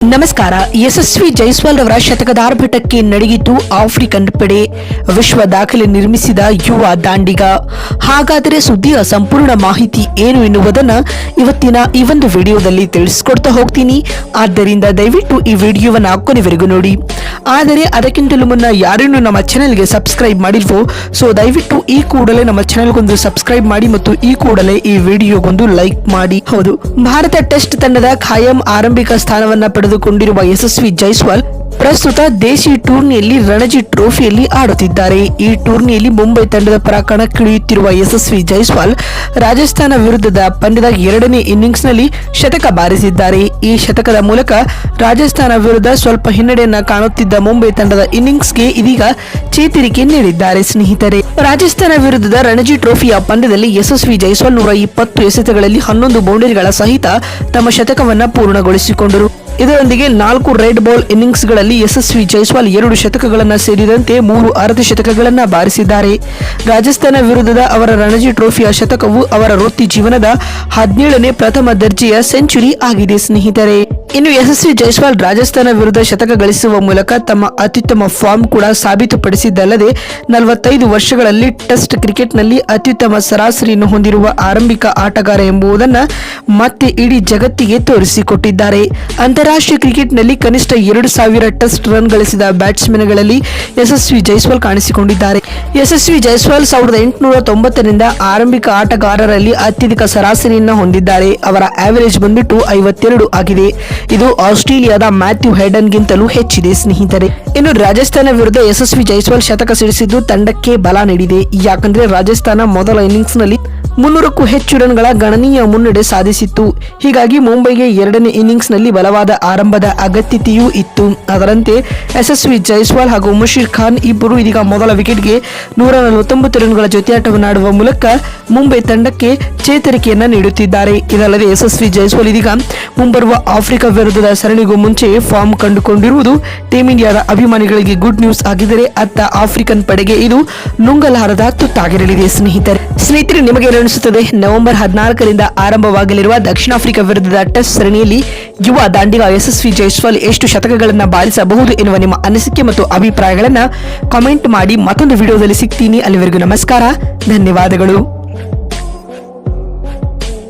ನಮಸ್ಕಾರ. ಯಶಸ್ವಿ ಜೈಸ್ವಾಲ್ ರವರ ಶತಕದ ಆರ್ಭಟಕ್ಕೆ ನಡೆಯಿತು ಆಫ್ರಿಕನ್ ಪಡೆ. ವಿಶ್ವ ದಾಖಲೆ ನಿರ್ಮಿಸಿದ ಯುವ ದಾಂಡಿಗ. ಹಾಗಾದರೆ ಸುದ್ದಿಯ ಸಂಪೂರ್ಣ ಮಾಹಿತಿ ಏನು ಎನ್ನುವುದನ್ನು ಇವತ್ತಿನ ಈ ಒಂದು ವಿಡಿಯೋದಲ್ಲಿ ತಿಳಿಸ್ಕೊಡ್ತಾ ಹೋಗ್ತೀನಿ. ಆದ್ದರಿಂದ ದಯವಿಟ್ಟು ಈ ವಿಡಿಯೋವನ್ನು ಕೊನೆವರೆಗೂ ನೋಡಿ. ಆದರೆ ಅದಕ್ಕಿಂತಲೂ ಮುನ್ನ ಯಾರನ್ನು ನಮ್ಮ ಚಾನೆಲ್ಗೆ ಸಬ್ಸ್ಕ್ರೈಬ್ ಮಾಡಿಲ್ವೋ ಸೊ ದಯವಿಟ್ಟು ಈ ಕೂಡಲೇ ನಮ್ಮ ಚಾನೆಲ್ಗೊಂದು ಸಬ್ಸ್ಕ್ರೈಬ್ ಮಾಡಿ ಮತ್ತು ಈ ಕೂಡಲೇ ಈ ವಿಡಿಯೋಗೊಂದು ಲೈಕ್ ಮಾಡಿ. ಹೌದು. ಭಾರತ ಟೆಸ್ಟ್ ತಂಡದ ಖಾಯಂ ಆರಂಭಿಕ ಸ್ಥಾನವನ್ನ ಪಡೆದುಕೊಂಡಿರುವ ಯಶಸ್ವಿ ಜೈಸ್ವಾಲ್ ಪ್ರಸ್ತುತ ದೇಶಿ ಟೂರ್ನಿಯಲ್ಲಿ ರಣಜಿ ಟ್ರೋಫಿಯಲ್ಲಿ ಆಡುತ್ತಿದ್ದಾರೆ. ಈ ಟೂರ್ನಿಯಲ್ಲಿ ಮುಂಬೈ ತಂಡದ ಪರ ಕಣಕ್ಕಿಳಿಯುತ್ತಿರುವ ಯಶಸ್ವಿ ಜೈಸ್ವಾಲ್ ರಾಜಸ್ಥಾನ ವಿರುದ್ಧದ ಪಂದ್ಯದ ಎರಡನೇ ಇನ್ನಿಂಗ್ಸ್ನಲ್ಲಿ ಶತಕ ಬಾರಿಸಿದ್ದಾರೆ. ಈ ಶತಕದ ಮೂಲಕ ರಾಜಸ್ಥಾನ ವಿರುದ್ಧ ಸ್ವಲ್ಪ ಹಿನ್ನಡೆಯನ್ನ ಕಾಣುತ್ತಿದ್ದ ಮುಂಬೈ ತಂಡದ ಇನ್ನಿಂಗ್ಸ್ಗೆ ಇದೀಗ ಚೇತರಿಕೆ ನೀಡಿದ್ದಾರೆ ಸ್ನೇಹಿತರೆ. ರಾಜಸ್ಥಾನ ವಿರುದ್ಧದ ರಣಜಿ ಟ್ರೋಫಿಯ ಪಂದ್ಯದಲ್ಲಿ ಯಶಸ್ವಿ ಜೈಸ್ವಾಲ್ ನೂರ ಇಪ್ಪತ್ತು ಎಸೆತಗಳಲ್ಲಿ ಹನ್ನೊಂದು ಬೌಂಡರಿಗಳ ಸಹಿತ ತಮ್ಮ ಶತಕವನ್ನು ಪೂರ್ಣಗೊಳಿಸಿಕೊಂಡರು. ಇದರೊಂದಿಗೆ ನಾಲ್ಕು ರೆಡ್ ಬಾಲ್ ಇನ್ನಿಂಗ್ಸ್ಗಳಲ್ಲಿ ಯಶಸ್ವಿ ಜೈಸ್ವಾಲ್ ಎರಡು ಶತಕಗಳನ್ನು ಸೇರಿದಂತೆ ಮೂರು ಅರ್ಧ ಶತಕಗಳನ್ನು ಬಾರಿಸಿದ್ದಾರೆ. ರಾಜಸ್ಥಾನ ವಿರುದ್ಧದ ಅವರ ರಣಜಿ ಟ್ರೋಫಿಯ ಶತಕವು ಅವರ ವೃತ್ತಿ ಜೀವನದ ಹದಿನೇಳನೇ ಪ್ರಥಮ ದರ್ಜೆಯ ಸೆಂಚುರಿ ಆಗಿದೆ, ಸ್ನೇಹಿತರೆ. ಇನ್ನು ಯಶಸ್ವಿ ಜೈಸ್ವಾಲ್ ರಾಜಸ್ಥಾನ ವಿರುದ್ಧ ಶತಕ ಗಳಿಸುವ ಮೂಲಕ ತಮ್ಮ ಅತ್ಯುತ್ತಮ ಫಾರ್ಮ್ ಕೂಡ ಸಾಬೀತುಪಡಿಸಿದ್ದಲ್ಲದೆ, ನಲವತ್ತೈದು ವರ್ಷಗಳಲ್ಲಿ ಟೆಸ್ಟ್ ಕ್ರಿಕೆಟ್ನಲ್ಲಿ ಅತ್ಯುತ್ತಮ ಸರಾಸರಿಯನ್ನು ಹೊಂದಿರುವ ಆರಂಭಿಕ ಆಟಗಾರ ಎಂಬುದನ್ನು ಮತ್ತೆ ಇಡೀ ಜಗತ್ತಿಗೆ ತೋರಿಸಿಕೊಟ್ಟಿದ್ದಾರೆ. ಅಂತಾರಾಷ್ಟ್ರೀಯ ಕ್ರಿಕೆಟ್ನಲ್ಲಿ ಕನಿಷ್ಠ ಎರಡು ಸಾವಿರ ಟೆಸ್ಟ್ ರನ್ ಗಳಿಸಿದ ಬ್ಯಾಟ್ಸ್ಮನ್ಗಳಲ್ಲಿ ಯಶಸ್ವಿ ಜೈಸ್ವಾಲ್ ಕಾಣಿಸಿಕೊಂಡಿದ್ದಾರೆ. ಯಶಸ್ವಿ ಜೈಸ್ವಾಲ್ ಸಾವಿರದ ಎಂಟುನೂರ ತೊಂಬತ್ತರಿಂದ ಆರಂಭಿಕ ಆಟಗಾರರಲ್ಲಿ ಅತ್ಯಧಿಕ ಸರಾಸರಿಯನ್ನು ಹೊಂದಿದ್ದಾರೆ. ಅವರ ಆವರೇಜ್ ಬಂದ್ಬಿಟ್ಟು ಐವತ್ತೆರಡು ಆಗಿದೆ. ಇದು ಆಸ್ಟ್ರೇಲಿಯಾದ ಮ್ಯಾಥ್ಯೂ ಹೆಡನ್ಗಿಂತಲೂ ಹೆಚ್ಚಿದೆ, ಸ್ನೇಹಿತರೆ. ಇನ್ನು ರಾಜಸ್ಥಾನ ವಿರುದ್ಧ ಯಶಸ್ವಿ ಜೈಸ್ವಾಲ್ ಶತಕ ಸಿಡಿಸಿದ್ದು ತಂಡಕ್ಕೆ ಬಲ ನೀಡಿದೆ. ಯಾಕಂದ್ರೆ ರಾಜಸ್ಥಾನ ಮೊದಲ ಇನ್ನಿಂಗ್ಸ್ನಲ್ಲಿ ಮುನ್ನೂರಕ್ಕೂ ಹೆಚ್ಚು ರನ್ಗಳ ಗಣನೀಯ ಮುನ್ನಡೆ ಸಾಧಿಸಿತ್ತು. ಹೀಗಾಗಿ ಮುಂಬೈಗೆ ಎರಡನೇ ಇನ್ನಿಂಗ್ಸ್ನಲ್ಲಿ ಬಲವಾದ ಆರಂಭದ ಅಗತ್ಯತೆಯೂ ಇತ್ತು. ಅದರಂತೆ ಯಶಸ್ವಿ ಜೈಸ್ವಾಲ್ ಹಾಗೂ ಮುಷೀರ್ ಖಾನ್ ಇಬ್ಬರು ಇದೀಗ ಮೊದಲ ವಿಕೆಟ್ಗೆ ನೂರ ನಲವತ್ತೊಂಬತ್ತು ರನ್ಗಳ ಜೊತೆಯಾಟವನ್ನಾಡುವ ಮೂಲಕ ಮುಂಬೈ ತಂಡಕ್ಕೆ ಚೇತರಿಕೆಯನ್ನು ನೀಡುತ್ತಿದ್ದಾರೆ. ಇದಲ್ಲದೆ ಯಶಸ್ವಿ ಜೈಸ್ವಾಲ್ ಇದೀಗ ಮುಂಬರುವ ಆಫ್ರಿಕಾ ವಿರುದ್ಧದ ಸರಣಿಗೂ ಮುಂಚೆ ಫಾರ್ಮ್ ಕಂಡುಕೊಂಡಿರುವುದು ಟೀಂ ಇಂಡಿಯಾದ ಅಭಿಮಾನಿಗಳಿಗೆ ಗುಡ್ ನ್ಯೂಸ್ ಆಗಿದ್ದರೆ ಅತ್ತ ಆಫ್ರಿಕನ್ ಪಡೆಗೆ ಇದು ನುಂಗಲಾರದ ತುತ್ತಾಗಿರಲಿದೆ, ಸ್ನೇಹಿತರೆ. ಸ್ನೇಹಿತರೆ, ನಿಮಗೆ ಏನಿಸುತ್ತದೆ ನವೆಂಬರ್ ಹದಿನಾಲ್ಕರಿಂದ ಆರಂಭವಾಗಲಿರುವ ದಕ್ಷಿಣ ಆಫ್ರಿಕಾ ವಿರುದ್ಧದ ಟೆಸ್ಟ್ ಸರಣಿಯಲ್ಲಿ ಯುವ ದಾಂಡಿಗ ಯಶಸ್ವಿ ಜೈಸ್ವಾಲ್ ಎಷ್ಟು ಶತಕಗಳನ್ನು ಬಾರಿಸಬಹುದು ಎನ್ನುವ ನಿಮ್ಮ ಅನಿಸಿಕೆ ಮತ್ತು ಅಭಿಪ್ರಾಯಗಳನ್ನು ಕಾಮೆಂಟ್ ಮಾಡಿ ಮತ್ತೊಂದು ವಿಡಿಯೋದಲ್ಲಿ ಸಿಗ್ತೀನಿ. ಅಲ್ಲಿವರೆಗೂ ನಮಸ್ಕಾರ. ಧನ್ಯವಾದಗಳು.